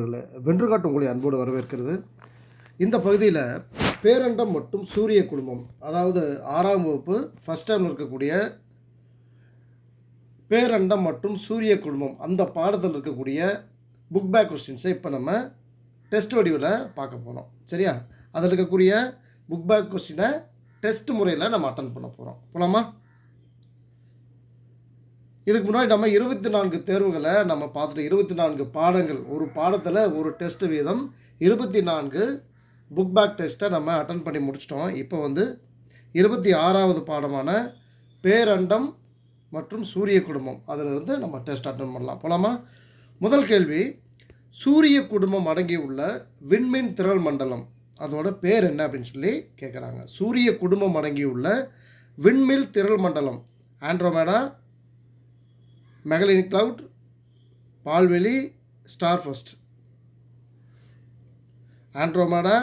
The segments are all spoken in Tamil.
வென்று காட்டும் உங்களை அன்போடு வரவேற்கிறது. இந்த பகுதியில் பேரண்டம் மற்றும் சூரிய குடும்பம் அதாவது ஆறாம் வகுப்பு ஃபஸ்ட் டைம் இருக்கக்கூடிய பேரண்டம் மற்றும் சூரிய குடும்பம் அந்த பாடத்தில் இருக்கக்கூடிய புக் பேக் கொஸ்டின்ஸை இப்போ நம்ம டெஸ்ட் வடிவில் பார்க்க போகிறோம் சரியா? அதில் இருக்கக்கூடிய புக் பேக் கொஸ்டினை டெஸ்ட் முறையில் நம்ம அட்டன் பண்ண போகிறோம் போலாமா? இதுக்கு முன்னாடி நம்ம இருபத்தி நான்கு தேர்வுகளை நம்ம பார்த்துட்டு இருபத்தி நான்கு பாடங்கள். ஒரு பாடத்தில் ஒரு டெஸ்ட் வீதம் இருபத்தி நான்கு புக் பேக் டெஸ்ட்டை நம்ம அட்டன் பண்ணி முடிச்சிட்டோம். இப்போ வந்து இருபத்தி ஆறாவது பாடமான பேரண்டம் மற்றும் சூரிய குடும்பம். அதிலிருந்து நம்ம டெஸ்ட் அட்டன் பண்ணலாம். போலாமா? முதல் கேள்வி சூரிய குடும்பம் அடங்கியுள்ள விண்மீன் திரள் மண்டலம். அதோட பேர் என்ன அப்படின்னு சொல்லி கேட்குறாங்க சூரிய குடும்பம் அடங்கியுள்ள விண்மில் திரள் மண்டலம். Andromeda? Magellanic cloud பால்வெளி star first Andromeda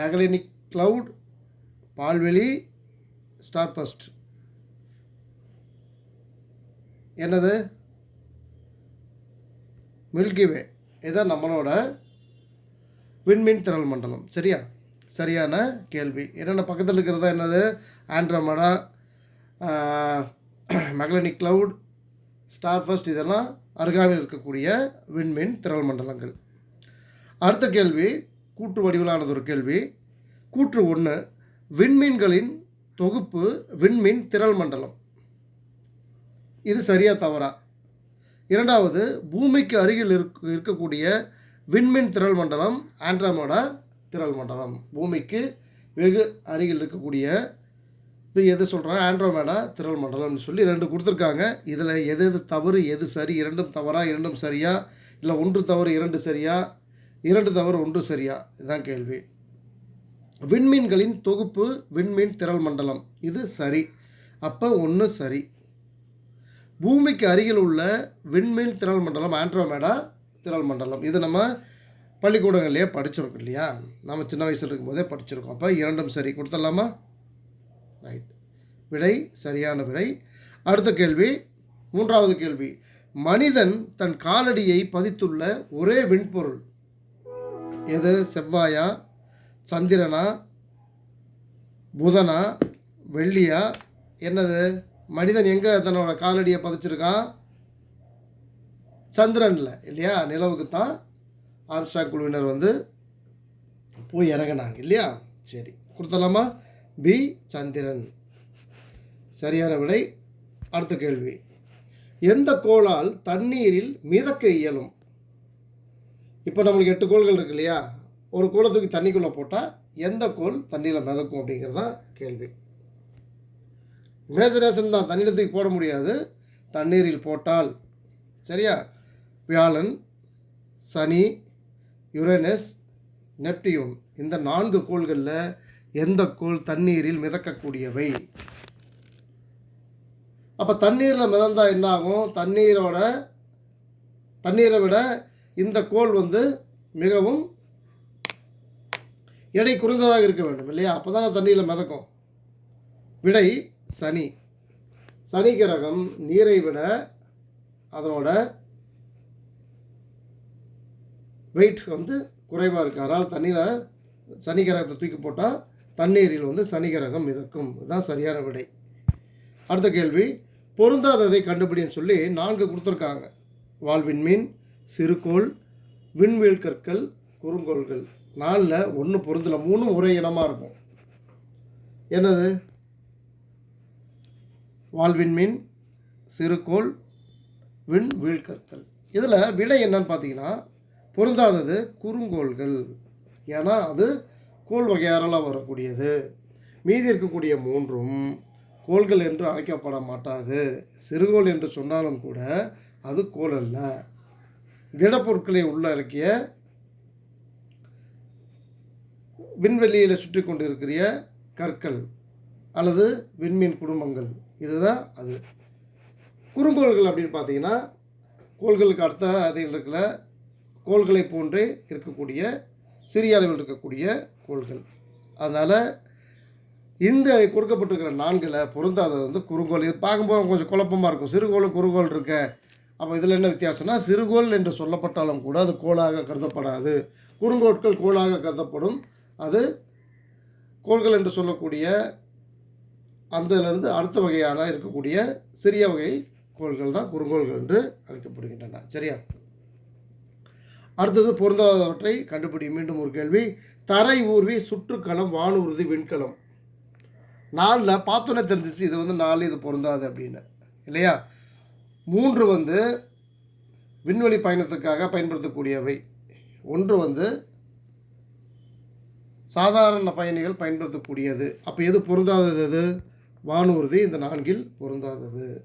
Magellanic cloud பால்வெளி star first என்னது? மில்கிவே இதுதான் நம்மளோட விண்மீன் திரள் மண்டலம். சரியா? சரியான கேள்வி. என்னென்ன பக்கத்தில் இருக்கிறதா என்னது? Andromeda Magellanic cloud star first இதெல்லாம் அருகாமையில் இருக்கக்கூடிய விண்மீன் திரள் மண்டலங்கள். அடுத்த கேள்வி கூற்று வடிவிலானது ஒரு கேள்வி. கூற்று ஒன்று விண்மீன்களின் தொகுப்பு விண்மீன் திரள் மண்டலம். இது சரியா தவறா? இரண்டாவது பூமிக்கு அருகில் இருக் இருக்கக்கூடிய விண்மீன் திரள் மண்டலம் ஆண்ட்ராமோடா திரள் மண்டலம். பூமிக்கு வெகு அருகில் இருக்கக்கூடிய இது எது சொல்கிறாங்க ஆண்ட்ரோமேடா திரள் மண்டலம்னு சொல்லி ரெண்டு கொடுத்துருக்காங்க. இதில் எது எது தவறு எது சரி? இரண்டும் தவறா இரண்டும் சரியா? இல்லை ஒன்று தவறு இரண்டு சரியா? இரண்டு தவறு ஒன்று சரியா? இதுதான் கேள்வி. விண்மீன்களின் தொகுப்பு விண்மீன் திரள் மண்டலம். இது சரி. அப்போ ஒன்று சரி. பூமிக்கு அருகில் உள்ள விண்மீன் திரள் மண்டலம் ஆண்ட்ரோமேடா திரள் மண்டலம். இது நம்ம பள்ளிக்கூடங்கள்லேயே படிச்சிருக்கோம் இல்லையா? நம்ம சின்ன வயசில் இருக்கும்போதே படிச்சிருக்கோம். அப்போ இரண்டும் சரி. கொடுத்துடலாமா? ரைட் விடை சரியான விடை. அடுத்த கேள்வி மூன்றாவது கேள்வி. மனிதன் தன் காலடியை பதித்துள்ள ஒரே விண்பொருள் எது? செவ்வாயா சந்திரனா புதனா வெள்ளியா? என்னது? மனிதன் எங்கே தன்னோட காலடியை பதிச்சிருக்கான்? சந்திரனில் இல்லையா? நிலவுக்கு தான் ஆம்ஸ்டாங் குழுவினர் வந்து போய் இறங்கினாங்க இல்லையா? சரி. கொடுத்தலாமா பி சந்திரன். சரியான விடை அடுத்த கேள்வி. எந்த கோளால் தண்ணீரில் மிதக்க இயலும்? இப்போ நம்மளுக்கு எட்டு கோள்கள் இருக்கு இல்லையா? ஒரு கோளை தூக்கி தண்ணிக்குள்ளே போட்டால் எந்த கோள் தண்ணியில் மிதக்கும் அப்படிங்கிறது தான் கேள்வி இமேஜினேஷன் தான். தண்ணியில் தூக்கி போட முடியாது. தண்ணீரில் போட்டால். சரியா? வியாழன் சனி யுரேனஸ் நெப்டியூன். இந்த நான்கு கோள்களில் எந்த கோள் தண்ணீரில் மிதக்கக்கூடியவை? அப்போ தண்ணீரில் மிதந்தால் என்ன ஆகும் தண்ணீரோட தண்ணீரை விட இந்த கோள் வந்து மிகவும் எடை குறைந்ததாக இருக்க வேண்டும் இல்லையா? அப்போ தானே தண்ணியில் மிதக்கும். விடை சனி. சனி கிரகம் நீரை விட அதனோட வெயிட் வந்து குறைவாக இருக்குது அதனால் தண்ணியில் சனி கிரகத்தை தூக்கி போட்டால் தண்ணீரில் வந்து சனி கிரகம் மிதக்கும். இதுதான் சரியான விடை. அடுத்த கேள்வி பொருந்தாததை கண்டுபிடின்னு சொல்லி நான்கு கொடுத்துருக்காங்க. வால்விண்மீன் சிறுகோள் விண்வெள் கற்கள் குறுங்கோள்கள். நாலில் ஒன்று பொருந்தல மூணும் ஒரே இனமாக இருக்கும். என்னது? வால்விண்மீன் சிறுகோள் விண் வீழ்கற்கள் இதில் விடை என்னன்னு பார்த்தீங்கன்னா பொருந்தாதது குறுங்கோள்கள். ஏன்னா அது கோள் வகையாரெல்லாம் வரக்கூடியது. மீதி இருக்கக்கூடிய மூன்றும் கோள்கள் என்று அழைக்கப்பட மாட்டாது சிறுகோள் என்று சொன்னாலும் கூட அது கோள் அல்ல. திடப்பொருட்களை உள்ளடக்கிய விண்வெளியில் சுற்றி கொண்டிருக்கிற கற்கள் அல்லது விண்மீன் குடும்பங்கள். இதுதான் அது. குறுங்கோள்கள் அப்படின்னு பார்த்தீங்கன்னா கோள்களுக்கு அடுத்த அதில் இருக்கிற கோள்களை போன்றே இருக்கக்கூடிய சிறிய அளவில் இருக்கக்கூடிய கோள்கள் அதனால் இந்த கொடுக்கப்பட்டிருக்கிற நான்கில் பொருந்தாதது வந்து குறுங்கோள். இது பார்க்கும்போது கொஞ்சம் குழப்பமாக இருக்கும். சிறுகோளும் குறுங்கோள் இருக்க. அப்போ இதில் என்ன வித்தியாசம்னா சிறுகோள் என்று சொல்லப்பட்டாலும் கூட அது கோளாக கருதப்படாது. குறுங்கோட்கள் கோளாக கருதப்படும். அது கோள்கள் என்று சொல்லக்கூடிய அந்தலேருந்து அடுத்த வகையான இருக்கக்கூடிய சிறிய வகை கோள்கள் தான் குறுங்கோள்கள் என்று அழைக்கப்படுகின்றன. சரியா? அடுத்தது பொருந்தாதவற்றை கண்டுபிடி. மீண்டும் ஒரு கேள்வி. தரை ஊர்வி சுற்றுக்களம் வானூர்தி விண்கலம். நாலில் பார்த்தோன்னே தெரிஞ்சிச்சு இது வந்து நாலு இது பொருந்தாது அப்படின்னு. இல்லையா? மூன்று வந்து விண்வெளி பயணத்துக்காக பயன்படுத்தக்கூடியவை. ஒன்று வந்து சாதாரண பயணிகள் பயன்படுத்தக்கூடியது. அப்போ எது பொருந்தாதது எது? வானூர்தி இந்த நான்கில் பொருந்தாதது.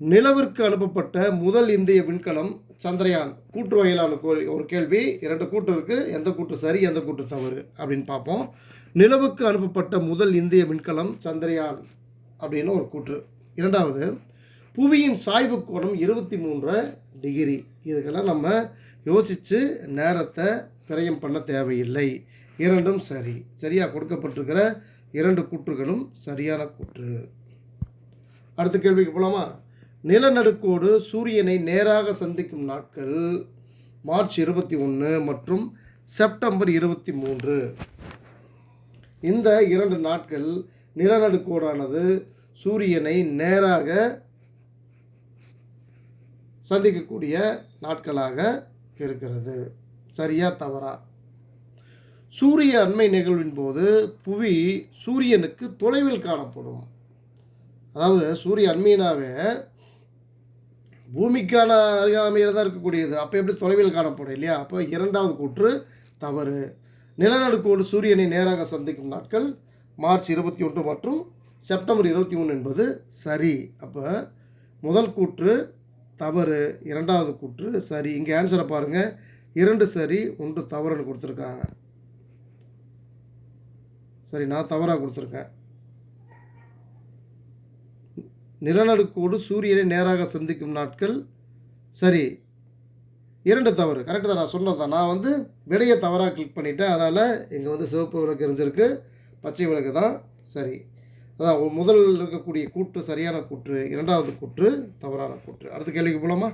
நிலவிற்கு அனுப்பப்பட்ட முதல் இந்திய விண்கலம் சந்திரயான். கூட்டு வகையிலான கோ- ஒரு கேள்வி. இரண்டு கூட்டு இருக்கு. எந்த கூட்டு சரி எந்த கூட்டு தவறு அப்படின்னு பார்ப்போம். நிலவுக்கு அனுப்பப்பட்ட முதல் இந்திய விண்கலம் சந்திரயான் அப்படின்னு ஒரு கூற்று. இரண்டாவது புவியின் சாய்வு கோணம் இருபத்தி மூன்று டிகிரி. இதுக்கெல்லாம் நம்ம யோசித்து நேரத்தை பிரயம் பண்ண தேவையில்லை. இரண்டும் சரி. சரியாக கொடுக்கப்பட்டிருக்கிற இரண்டு கூற்றுகளும் சரியான கூற்று. அடுத்த கேள்விக்கு போகலாமா நிலநடுக்கோடு சூரியனை நேராக சந்திக்கும் நாட்கள் மார்ச் இருபத்தி ஒன்று மற்றும் செப்டம்பர் இருபத்தி மூன்று. இந்த இரண்டு நாட்கள் நிலநடுக்கோடானது சூரியனை நேராக சந்திக்கக்கூடிய நாட்களாக இருக்கிறது. சரியா தவறா? சூரிய அண்மை நிகழ்வின் போது புவி சூரியனுக்கு தொலைவில் காணப்படும். அதாவது சூரிய அண்மையினாவே பூமிக்கான அருகாமையில் தான் இருக்கக்கூடியது. அப்போ எப்படி தொலைவில் காணப்படும் இல்லையா? அப்போ இரண்டாவது கூற்று தவறு. நிலநடுக்கோடு சூரியனை நேராக சந்திக்கும் நாட்கள் மார்ச் இருபத்தி ஒன்று மற்றும் செப்டம்பர் இருபத்தி ஒன்று என்பது சரி. அப்போ முதல் கூற்று தவறு இரண்டாவது கூற்று சரி. இங்கே ஆன்சரை பாருங்கள் இரண்டு சரி ஒன்று தவறுன்னு கொடுத்துருக்காங்க. சரி நான் தவறாக கொடுத்துருக்கேன். நிலநடுக்கோடு சூரியனை நேராக சந்திக்கும் நாட்கள். சரி இரண்டு தவறு. கரெக்டு தான் நான் சொன்னது தான். நான் வந்து விடையை தவறாக கிளிக் பண்ணிட்டேன். அதனால் இங்கே வந்து சிவப்பு விளக்கு எரிஞ்சிருக்கு பச்சை விளக்கு தான். சரி. அதான் முதல் இருக்கக்கூடிய கூற்று சரியான கூற்று. இரண்டாவது கூற்று தவறான கூற்று. அடுத்த கேள்விக்கு போலாமா?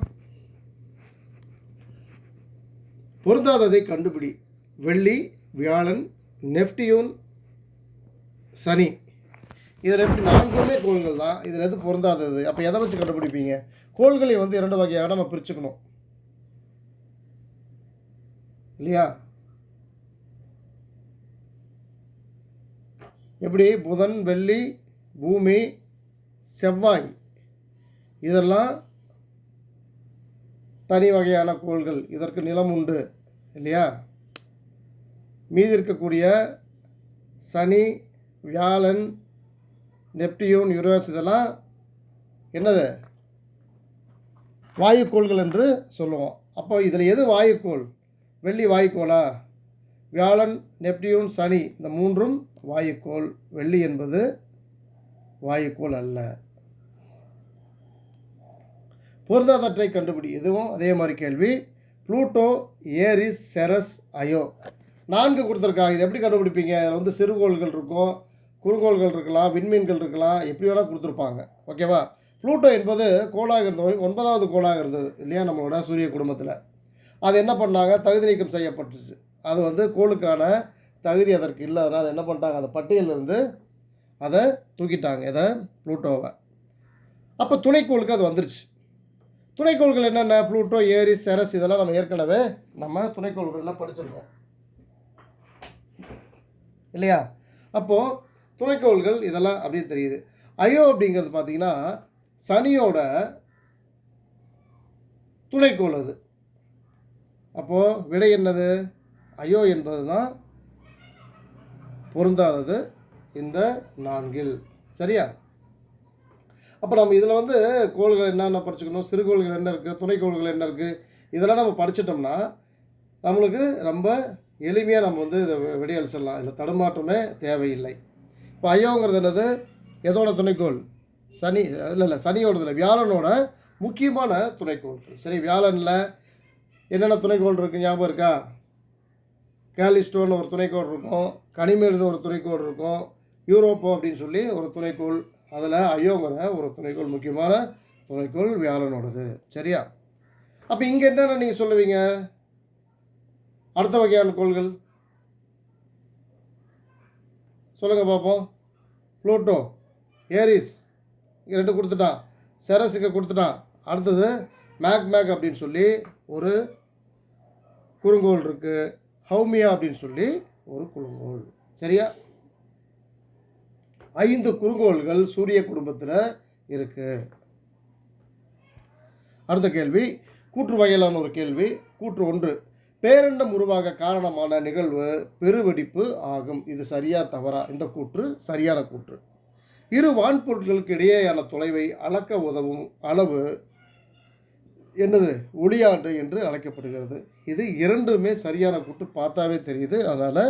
பொருந்தாததை கண்டுபிடி. வெள்ளி வியாழன் நெப்டியூன் சனி. இதில் எப்படி நான்குமே கோள்கள் தான். இதில் எது பொருந்தாதது? அப்போ எதை வச்சு கண்டுபிடிப்பீங்க? கோள்களை வந்து இரண்டு வகையாக நம்ம பிரிச்சுக்கணும். இல்லையா? எப்படி? புதன் வெள்ளி பூமி செவ்வாய். இதெல்லாம் தனி வகையான கோள்கள். இதற்கு நிலம் உண்டு. இல்லையா? மீதி இருக்கக்கூடிய சனி வியாழன் நெப்டியூன் யுரோஸ் இதெல்லாம் என்னது? வாயுக்கோள்கள் என்று சொல்லுவோம். அப்போ இதில் எது வாயுக்கோள்? வெள்ளி வாயுக்கோளா? வியாழன் நெப்டியூன் சனி இந்த மூன்றும் வாயுக்கோள். வெள்ளி என்பது வாயுக்கோள் அல்ல. பொருந்தாதற்றை கண்டுபிடி. இதுவும் அதே மாதிரி கேள்வி. Pluto Eris Ceres Io. நான்கு கொடுத்துருக்காங்க. இது எப்படி கண்டுபிடிப்பீங்க? அதில் வந்து சிறுகோள்கள் இருக்கும். குறுங்கோள்கள் இருக்கலாம் விண்மீன்கள் இருக்கலாம் எப்படி வேணால் கொடுத்துருப்பாங்க. ஓகேவா ப்ளூட்டோ என்பது கோளாக இருந்தது ஒன்பதாவது கோளாக இருந்தது இல்லையா நம்மளோட சூரிய குடும்பத்தில். அது என்ன பண்ணாங்க? தகுதி நீக்கம் செய்யப்பட்டுச்சு. அது வந்து கோளுக்கான தகுதி அதற்கு இல்லை. அதனால் என்ன பண்ணிட்டாங்க? அந்த பட்டியலிருந்து அதை தூக்கிட்டாங்க இதை ப்ளூட்டோவை. அப்போ துணைக்கோளுக்கு அது வந்துருச்சு. துணைக்கோள்கள் என்னென்ன? ப்ளூட்டோ ஏரி செரஸ் இதெல்லாம் நம்ம ஏற்கனவே நம்ம துணைக்கோள்கள்லாம் படிச்சிருக்கோம். இல்லையா? அப்போது துணைக்கோள்கள் இதெல்லாம் அப்படியே தெரியுது. அயோ அப்படிங்கிறது பார்த்தீங்கன்னா சனியோட துணைக்கோள் அது. அப்போது விடை என்னது? அயோ என்பது தான் பொருந்தாதது இந்த நான்கில். சரியா? அப்போ நம்ம இதில் வந்து கோள்கள் என்னென்ன படிச்சுக்கணும் சிறுகோள்கள் என்ன இருக்குது துணைக்கோள்கள் என்ன இருக்குது இதெல்லாம் நம்ம படிச்சிட்டோம்னா நம்மளுக்கு ரொம்ப எளிமையாக நம்ம வந்து இதை விடையளிச்சிடலாம். இதில் தடுமாற்றமே தேவையில்லை. இப்போ ஐயோங்கிறது என்னது எதோட துணைக்கோள்? சனி இல்லை இல்லை சனியோடது இல்லை வியாழனோட முக்கியமான துணைக்கோள்கள் சரி வியாழனில் என்னென்ன துணைக்கோள் இருக்குது ஞாபகம் இருக்கா? கேலிஸ்டோன்னு ஒரு துணைக்கோள் இருக்கும் கனிமேடுன்னு ஒரு துணைக்கோள் இருக்கும் யூரோப்போ அப்படின்னு சொல்லி ஒரு துணைக்கோள் அதில் ஐயோங்கிற ஒரு துணைக்கோள் முக்கியமான துணைக்கோள் வியாழனோடது. சரியா? அப்போ இங்கே என்னென்ன நீங்கள் சொல்லுவீங்க? அடுத்த வகையான கோள்கள்? சொல்லுங்கள் பார்ப்போம் ப்ளூட்டோ ஏரிஸ் இங்கே ரெண்டு கொடுத்துட்டான். செரஸுக்கு கொடுத்துட்டான். அடுத்தது மேக் மேக் அப்படின்னு சொல்லி ஒரு குறுங்கோள் இருக்குது ஹவுமியா அப்படின்னு சொல்லி ஒரு குறுங்கோள். சரியா? ஐந்து குறுங்கோள்கள் சூரிய குடும்பத்தில் இருக்குது அடுத்த கேள்வி கூற்று வகையிலான ஒரு கேள்வி கூற்று ஒன்று. பேரண்டம் உருவாக காரணமான நிகழ்வு பெருவெடிப்பு ஆகும். இது சரியா தவறா? இந்த கூற்று சரியான கூற்று. இரு வான்பொருட்களுக்கு இடையேயான தொலைவை அளக்க உதவும் அளவு என்னது? ஒளியாண்டு என்று அழைக்கப்படுகிறது. இது இரண்டுமே சரியான கூற்று பார்த்தாவே தெரியுது. அதனால்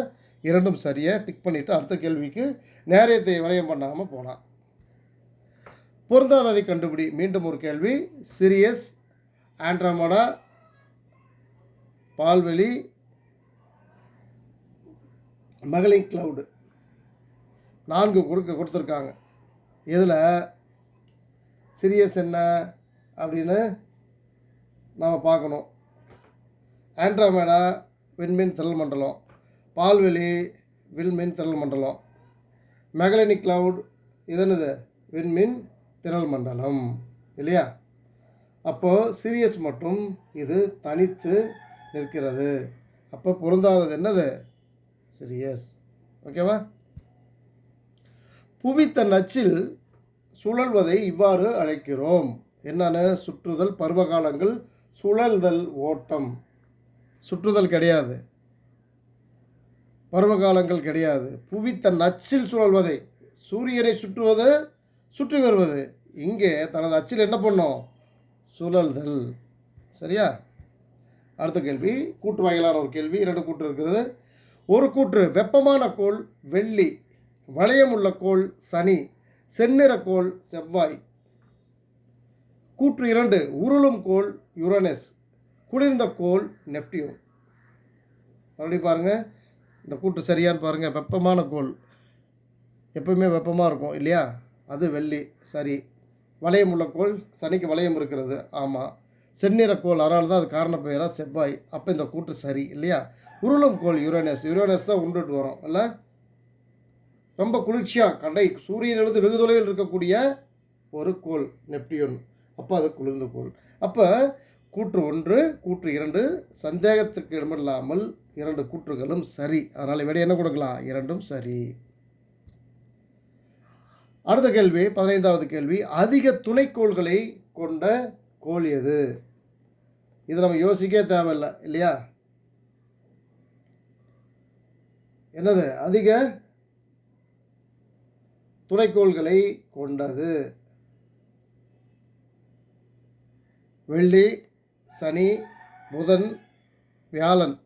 இரண்டும் சரியாக டிக் பண்ணிவிட்டு அடுத்த கேள்விக்கு நேரத்தை விரயம் பண்ணாமல் போகலாம் பொருந்தாததை கண்டுபிடி. மீண்டும் ஒரு கேள்வி. சிரியஸ் ஆண்ட்ரமடா பால்வெளி மகளிங் கிளவுடு நான்கு கொடுக்க கொடுத்துருக்காங்க. இதில் சிரியஸ் என்ன அப்படின்னு நாம் பார்க்கணும். ஆண்ட்ராமேடா விண்மீன் திரள் மண்டலம். பால்வெளி விண்மீன் திரள் மண்டலம். மெகலினி கிளவுட் இது என்னது விண்மீன் திரள் மண்டலம். இல்லையா? அப்போது சீரியஸ் மட்டும் இது தனித்து நிற்கிறது. அப்போ பொருந்தாதது என்னது? சிரியஸ் ஓகேவா புவி தன் அச்சில் சுழல்வதை இவ்வாறு அழைக்கிறோம். என்னென்ன? சுற்றுதல் பருவகாலங்கள் சுழல்தல் ஓட்டம். சுற்றுதல் கிடையாது. பருவகாலங்கள் கிடையாது. புவி தன் அச்சில் சுழல்வதை. சூரியனை சுற்றுவது சுற்றி வருவது. இங்கே தனது அச்சில் என்ன பண்ணும்? சுழல்தல். சரியா? அடுத்த கேள்வி கூட்டு வகையிலான ஒரு கேள்வி இரண்டு கூற்று இருக்கிறது. ஒரு கூற்று வெப்பமான கோள் வெள்ளி. வளையமுள்ள கோள் சனி. செந்நிற கோள் செவ்வாய். கூற்று இரண்டு உருளும் கோள் யுரனஸ். குளிர்ந்த கோள் நெப்டியூன். மறுபடியும் பாருங்கள் இந்த கூட்டு சரியான்னு பாருங்கள் வெப்பமான கோள். எப்பவுமே வெப்பமாக இருக்கும் இல்லையா? அது வெள்ளி சரி. வளையம் உள்ள கோள் சனிக்கு வளையம் இருக்கிறது. ஆமாம் செந்நிற கோள் அதனால தான் அது காரண பெயராக செவ்வாய். அப்போ இந்த கூற்று சரி இல்லையா? உருளும் கோள் யுரேனஸ். யுரேனஸ் தான் உண்டுட்டு வரும் இல்லை? ரொம்ப குளிர்ச்சியாக கடை. சூரியனிலிருந்து வெகு தொலைவில் இருக்கக்கூடிய ஒரு கோள் நெப்டியூன். அப்போ அது குளிர்ந்த கோள். அப்போ கூற்று ஒன்று கூற்று இரண்டு சந்தேகத்திற்கு இடமில்லாமல் இரண்டு கூற்றுகளும் சரி. அதனால் விட என்ன கொடுக்கலாம்? இரண்டும் சரி. அடுத்த கேள்வி பதினைந்தாவது கேள்வி. அதிக துணைக்கோள்களை கொண்ட கோழி எது? இது நம்ம யோசிக்கவே தேவையில்லை இல்லையா? என்னது? அதிக துணைக்கோள்களை கொண்டது. வெள்ளி சனி புதன் வியாழன்.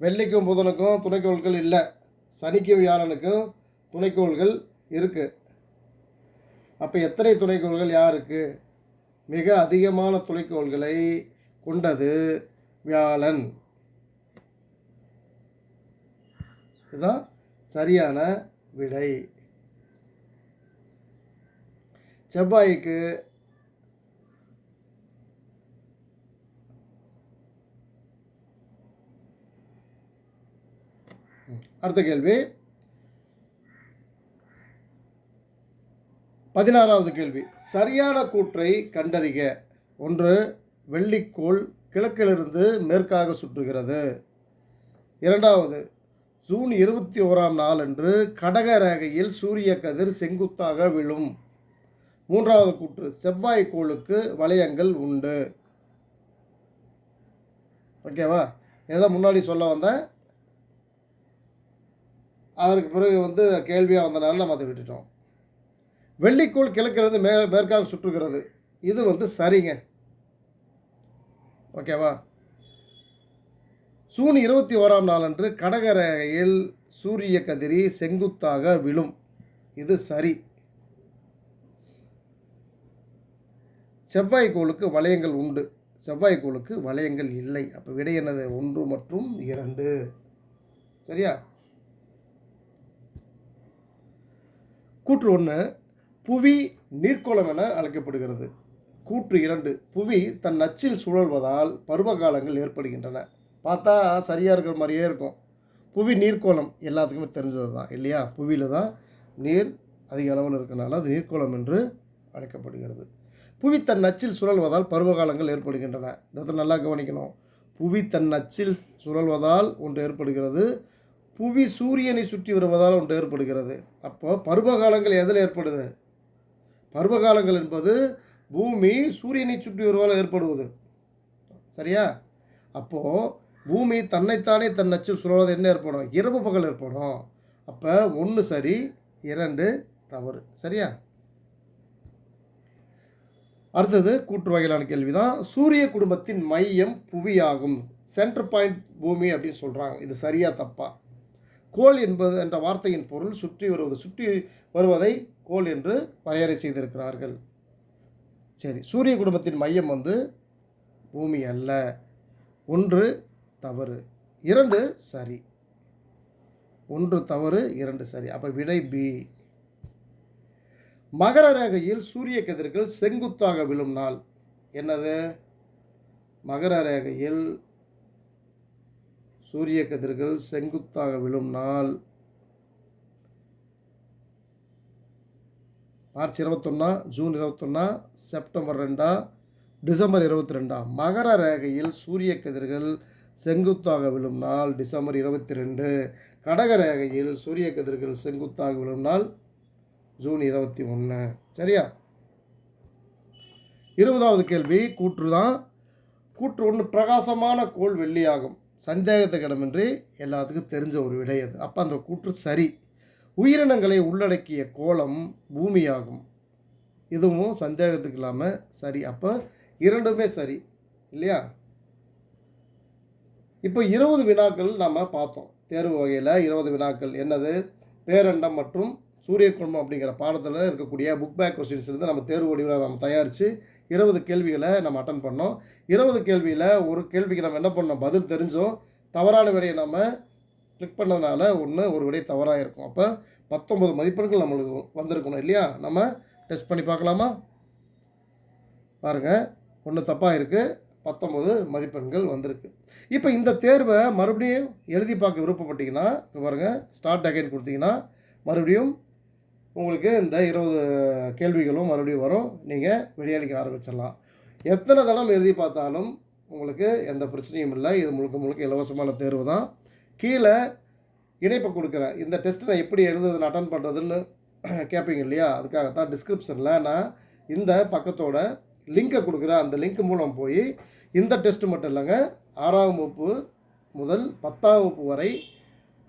வெள்ளிக்கும் புதனுக்கும் துணைக்கோள்கள் இல்லை. சனிக்கும் வியாழனுக்கும் துணைக்கோள்கள் இருக்குது அப்போ எத்தனை துணைக்கோள்கள் யாருக்கு? மிக அதிகமான துளைக்கோள்களை கொண்டது வியாழன். இதுதான் சரியான விடை. செவ்வாய்க்கு அடுத்த கேள்வி. பதினாறாவது கேள்வி. சரியான கூற்றை கண்டறிக. ஒன்று வெள்ளிக்கோள் கிழக்கிலிருந்து மேற்காக சுற்றுகிறது. இரண்டாவது ஜூன் இருபத்தி ஓராம் நாளன்று கடக ரேகையில் சூரிய கதிர் செங்குத்தாக விழும். மூன்றாவது கூற்று செவ்வாய் கோளுக்கு வளையங்கள் உண்டு. ஓகேவா ஏதோ முன்னாடி சொல்ல வந்தேன். அதற்கு பிறகு வந்து கேள்வியாக வந்தனால நம்ம அதை விட்டுட்டோம். வெள்ளிக்கோள் கிழக்கிறது மே மேற்காக சுற்றுகிறது. இது வந்து சரிங்க. ஓகேவா சூன் இருபத்தி ஓராம் நாளன்று கடகரையில் சூரிய கதிரி செங்குத்தாக விழும். இது சரி. செவ்வாய்க்கோளுக்கு வளையங்கள் உண்டு. செவ்வாய்க்கோளுக்கு வளையங்கள் இல்லை. அப்போ விடை என்னது? ஒன்று மற்றும் இரண்டு. சரியா? கூற்று ஒன்று புவி நீர்க்கோளம் என அழைக்கப்படுகிறது. கூற்று இரண்டு புவி தன் நச்சில் சுழல்வதால் பருவகாலங்கள் ஏற்படுகின்றன. பார்த்தா சரியாக இருக்கிற மாதிரியே இருக்கும். புவி நீர்க்கோளம் எல்லாத்துக்குமே தெரிஞ்சது தான் இல்லையா? புவியில் தான் நீர் அதிக அளவில் இருக்கனால அது நீர்க்கோளம் என்று அழைக்கப்படுகிறது. புவி தன் நச்சில் சுழல்வதால் பருவகாலங்கள் ஏற்படுகின்றன. இதை நல்லா கவனிக்கணும். புவி தன் நச்சில் சுழல்வதால் ஒன்று ஏற்படுகிறது. புவி சூரியனை சுற்றி வருவதால் ஒன்று ஏற்படுகிறது. அப்போ பருவகாலங்கள் எதில் ஏற்படுது? பருவகாலங்கள் என்பது பூமி சூரியனை சுற்றி வருவதால் ஏற்படுவது. சரியா? அப்போது பூமி தன்னைத்தானே தன் நச்சில் சுழல்வது என்ன ஏற்படும்? இரவு பகல் ஏற்படும். அப்போ ஒன்று சரி இரண்டு தவறு. சரியா? அடுத்தது கூற்று வகையிலான கேள்வி தான் சூரிய குடும்பத்தின் மையம் புவியாகும். சென்டர் பாயிண்ட் பூமி அப்படின்னு சொல்கிறாங்க இது சரியா தப்பா? கோள் என்பது என்ற வார்த்தையின் பொருள் சுற்றி வருவது. சுற்றி வருவதை கோள் என்று வரையறை செய்திருக்கிறார்கள். சரி சூரிய குடும்பத்தின் மையம் வந்து பூமி அல்ல. ஒன்று தவறு இரண்டு சரி. ஒன்று தவறு இரண்டு சரி. அப்போ விடை பி மகர ரேகையில் சூரிய கதிர்கள் செங்குத்தாக விழும் நாள். என்னது? மகர ரேகையில் சூரிய கதிர்கள் செங்குத்தாக விழும் நாள். மார்ச் இருபத்தொன்னா ஜூன் இருபத்தொன்னா செப்டம்பர் ரெண்டா டிசம்பர் இருபத்தி ரெண்டா மகர ரேகையில் சூரிய கதிர்கள் செங்குத்தாக விழும் நாள் டிசம்பர் இருபத்தி ரெண்டு கடக ரேகையில் சூரிய கதிர்கள் செங்குத்தாக விழும் நாள் ஜூன் இருபத்தி ஒன்று சரியா? இருபதாவது கேள்வி கூற்று தான் கூற்று ஒன்று பிரகாசமான கோள் வெள்ளியாகும். சந்தேகத்துக்கிடமின்றி எல்லாத்துக்கும் தெரிஞ்ச ஒரு விடை அது. அப்போ அந்த கூற்று சரி. உயிரினங்களை உள்ளடக்கிய கோளம் பூமியாகும். இதுவும் சந்தேகத்துக்கு இல்லாமல் சரி. அப்போ இரண்டுமே சரி இல்லையா? இப்போ இருபது வினாக்கள் நாம் பார்த்தோம். தேர்வு வகையில் இருபது வினாக்கள். என்னது? பேரண்டம் மற்றும் சூரிய குடும்பம் அப்படிங்கிற பாடத்தில் இருக்கக்கூடிய புக் பேக் கொஸ்டின்ஸ் இருந்து நம்ம தேர்வு வடிவில் நம்ம தயாரித்து இருபது கேள்விகளை நம்ம அட்டன் பண்ணோம். இருபது கேள்வியில் ஒரு கேள்விக்கு நம்ம என்ன பண்ணோம்? பதில் தெரிஞ்சோம். தவறான விடையை நம்ம கிளிக் பண்ணதுனால ஒன்று ஒரு விடை தவறாக இருக்கும் அப்போ பத்தொம்பது மதிப்பெண்கள் நம்மளுக்கு வந்திருக்கணும் இல்லையா? நம்ம டெஸ்ட் பண்ணி பார்க்கலாமா? பாருங்கள் ஒன்று தப்பாக இருக்குது பத்தொம்பது மதிப்பெண்கள் வந்திருக்கு. இப்போ இந்த தேர்வை மறுபடியும் எழுதி பார்க்க விருப்பப்பட்டீங்கன்னா பாருங்கள் ஸ்டார்ட் அகைன் கொடுத்தீங்கன்னா மறுபடியும் உங்களுக்கு இந்த இருபது கேள்விகளும் மறுபடியும் வரும். நீங்கள் வெளியளிக்க ஆரம்பிச்சிடலாம். எத்தனை தளம் எழுதி பார்த்தாலும் உங்களுக்கு எந்த பிரச்சனையும் இல்லை. இது முழுக்க முழுக்க இலவசமான தேர்வு தான். கீழே இணைப்பை கொடுக்குறேன். இந்த டெஸ்ட்டை நான் எப்படி எழுதுறதுன்னு அட்டன் பண்ணுறதுன்னு கேட்பீங்க இல்லையா? அதுக்காகத்தான் டிஸ்கிரிப்ஷனில் நான் இந்த பக்கத்தோட லிங்கை கொடுக்குறேன். அந்த லிங்க் மூலம் போய் இந்த டெஸ்ட் மட்டும் இல்லைங்க ஆறாம் வகுப்பு முதல் பத்தாம் வகுப்பு வரை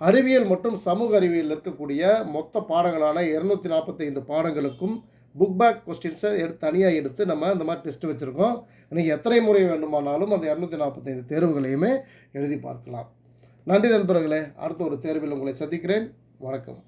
அறிவியல் மற்றும் சமூக அறிவியல் இருக்கக்கூடிய மொத்த பாடங்களான இரநூத்தி நாற்பத்தைந்து பாடங்களுக்கும் புக் பேக் கொஸ்டின்ஸை எடுத்து தனியாக எடுத்து நம்ம இந்த மாதிரி டெஸ்ட் வச்சுருக்கோம். நீங்கள் எத்தனை முறை வேண்டுமானாலும் அந்த இரநூத்தி நாற்பத்தைந்து தேர்வுகளையுமே எழுதி பார்க்கலாம். நன்றி நண்பர்களே அடுத்த ஒரு தேர்வில் உங்களை சந்திக்கிறேன். வணக்கம்.